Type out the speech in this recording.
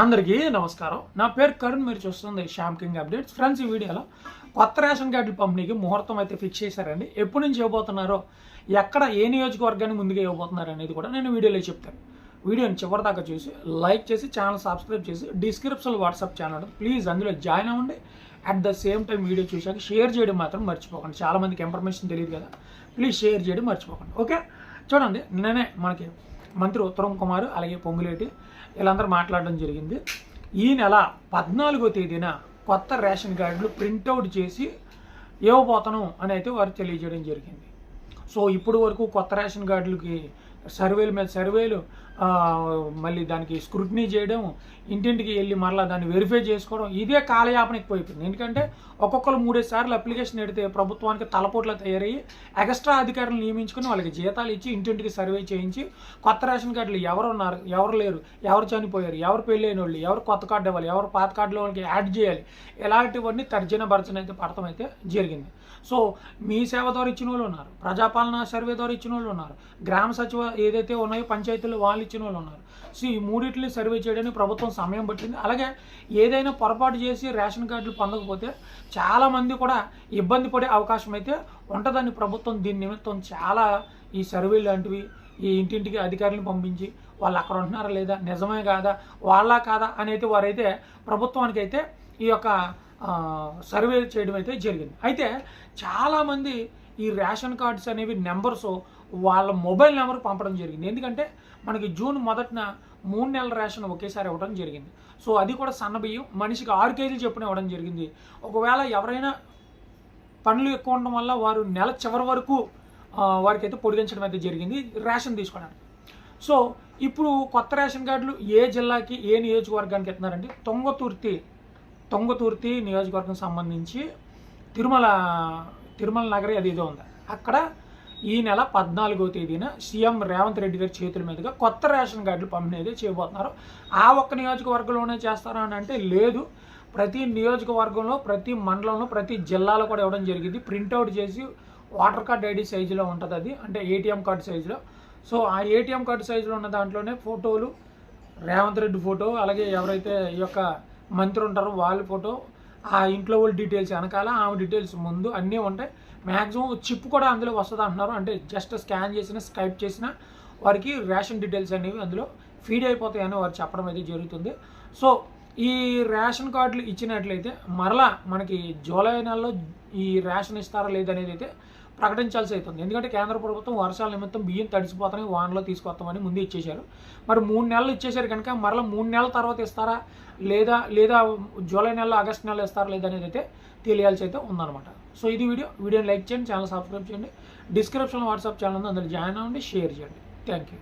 అందరికీ నమస్కారం. నా పేరు కరుణ్ మీరు చూస్తుంది శ్యామ్ కింగ్ అప్డేట్స్. ఫ్రెండ్స్ ఈ వీడియోలో కొత్త రేషన్ కార్డుల పంపిణీకి ముహూర్తం అయితే ఫిక్స్ చేశారండి. ఎప్పటి నుంచి ఇవ్వబోతున్నారో ఎక్కడ ఏ నియోజకవర్గాన్ని ముందుగా ఇవ్వబోతున్నారు అనేది కూడా నేను వీడియోలో చెప్తాను. వీడియోని చివరిదాకా చూసి లైక్ చేసి ఛానల్ సబ్స్క్రైబ్ చేసి డిస్క్రిప్షన్ వాట్సాప్ ఛానల్ ఉంటుంది. ప్లీజ్ అందులో జాయిన్ అవ్వండి. At the same time video చూశాక షేర్ చేయడం మాత్రం మర్చిపోకండి. చాలామందికి ఇన్ఫర్మేషన్ తెలియదు కదా. ప్లీజ్ షేర్ చేయడం మర్చిపోకండి. ఓకే చూడండి నిన్ననే మనకి మంత్రి ఉత్తమ్ కుమార్ అలాగే పొంగులేటి వీళ్ళందరూ మాట్లాడడం జరిగింది. ఈ నెల పద్నాలుగో తేదీన కొత్త రేషన్ కార్డులు ప్రింట్అవుట్ చేసి ఇవ్వబోతాను అని అయితే వారు తెలియజేయడం జరిగింది. సో ఇప్పుడు వరకు కొత్త రేషన్ కార్డులకి సర్వేల మీద సర్వేలు మళ్ళీ దానికి స్క్రూటినీ చేయడం ఇంటింటికి వెళ్ళి మరలా దాన్ని వెరిఫై చేసుకోవడం ఇదే కాలయాపన ఎక్కువైపోయింది ఎందుకంటే ఒక్కొక్కరు మూడే సార్లు అప్లికేషన్ పెడితే ప్రభుత్వానికి తలపోట్ల తయారయ్యి ఎక్స్ట్రా అధికారులు నియమించుకుని వాళ్ళకి జీతాలు ఇచ్చి ఇంటింటికి సర్వే చేయించి కొత్త రేషన్ కార్డులు ఎవరు ఉన్నారు ఎవరు లేరు ఎవరు చనిపోయారు ఎవరు పెళ్ళైన వాళ్ళు ఎవరు కొత్త కార్డు ఇవ్వాలి ఎవరు పాత కార్డులో వాళ్ళకి యాడ్ చేయాలి ఇలాంటివన్నీ తర్జన భర్జన అయితే పడటం అయితే జరిగింది. సో మీ సేవ ద్వారా ఇచ్చిన వాళ్ళు ఉన్నారు ప్రజాపాలన సర్వే ద్వారా ఇచ్చిన వాళ్ళు ఉన్నారు గ్రామ సచివ ఏదైతే ఉన్నాయో పంచాయతీలు వాళ్ళు ఇచ్చిన వాళ్ళు ఉన్నారు. సో ఈ మూడింటిని సర్వే చేయడానికి ప్రభుత్వం సమయం పట్టింది. అలాగే ఏదైనా పొరపాటు చేసి రేషన్ కార్డులు పొందకపోతే చాలామంది కూడా ఇబ్బంది పడే అవకాశం అయితే ఉంటుందని ప్రభుత్వం దీని నిమిత్తం చాలా ఈ సర్వే లాంటివి ఈ ఇంటింటికి అధికారులను పంపించి వాళ్ళు అక్కడ ఉంటున్నారా లేదా నిజమే కాదా వాళ్ళ కాదా అనేది వారైతే ప్రభుత్వానికి అయితే ఈ యొక్క సర్వే చేయడం అయితే జరిగింది. అయితే చాలామంది ఈ రేషన్ కార్డ్స్ అనేవి నెంబర్స్ వాళ్ళ మొబైల్ నెంబర్ పంపడం జరిగింది. ఎందుకంటే మనకి జూన్ మొదటిన మూడు నెలల రేషన్ ఒకేసారి ఇవ్వడం జరిగింది. సో అది కూడా సన్నబియ్యం మనిషికి ఆరు కేజీలు చెప్పున ఇవ్వడం జరిగింది. ఒకవేళ ఎవరైనా పనులు ఎక్కువ ఉండడం వల్ల వారు నెల చివరి వరకు వారికి అయితే పొడిగించడం అయితే జరిగింది రేషన్ తీసుకోవడానికి. సో ఇప్పుడు కొత్త రేషన్ కార్డులు ఏ జిల్లాకి ఏ నియోజకవర్గానికి ఇస్తున్నారంటే తొంగతుర్తి తొంగతుర్తి నియోజకవర్గం సంబంధించి తిరుమల తిరుమల నగరి అది ఏదో ఉంది. అక్కడ ఈ నెల పద్నాలుగో తేదీన సీఎం రేవంత్ రెడ్డి గారి చేతుల మీదుగా కొత్త రేషన్ కార్డులు పంపిణీ చేయబోతున్నారు. ఆ ఒక్క నియోజకవర్గంలోనే చేస్తారా అని అంటే లేదు. ప్రతి నియోజకవర్గంలో ప్రతి మండలంలో ప్రతి జిల్లాలో కూడా ఇవ్వడం జరిగింది. ప్రింట్అవుట్ చేసి వాటర్ కార్డ్ ఐడి సైజులో ఉంటుంది అది అంటే ఏటీఎం కార్డు సైజులో. సో ఆ ఏటీఎం కార్డు సైజులో ఉన్న దాంట్లోనే ఫోటోలు రేవంత్ రెడ్డి ఫోటో అలాగే ఎవరైతే ఈ యొక్క మంత్రి ఉంటారో వాళ్ళ ఫోటో ఆ ఇంట్లో వాళ్ళ డీటెయిల్స్ వెనకాల ఆమె డీటెయిల్స్ ముందు అన్నీ ఉంటాయి. మ్యాక్సిమం చిప్ కూడా అందులో వస్తుంది అంటున్నారు. అంటే జస్ట్ స్కాన్ చేసిన స్కైప్ చేసిన వారికి రేషన్ డీటెయిల్స్ అనేవి అందులో ఫీడ్ అయిపోతాయని వారు చెప్పడం అయితే జరుగుతుంది. సో ఈ రేషన్ కార్డులు ఇచ్చినట్లయితే మరలా మనకి జూలై నెలలో ఈ రేషన్ ఇస్తారా లేదనేది అయితే ప్రకటించాల్సి అవుతుంది. ఎందుకంటే కేంద్ర ప్రభుత్వం వర్షాల నిమిత్తం బియ్యం తడిసిపోతాయి వానలో తీసుకొస్తామని ముందు ఇచ్చేశారు. మరి మూడు నెలలు ఇచ్చేశారు కనుక మరలా మూడు నెలల తర్వాత ఇస్తారా? లేదా లేదా జూలై నెలలో ఆగస్ట్ నెలలో ఇస్తారా లేదా అనేది అయితే తెలియాల్సి అయితే ఉందన్నమాట. సో ఇది వీడియో. వీడియోని లైక్ చేయండి ఛానల్ సబ్స్క్రైబ్ చేయండి. డిస్క్రిప్షన్లో వాట్సాప్ ఛానల్ ఉంది. అందులో జాయిన్ అవ్వండి షేర్ చేయండి. Thank you.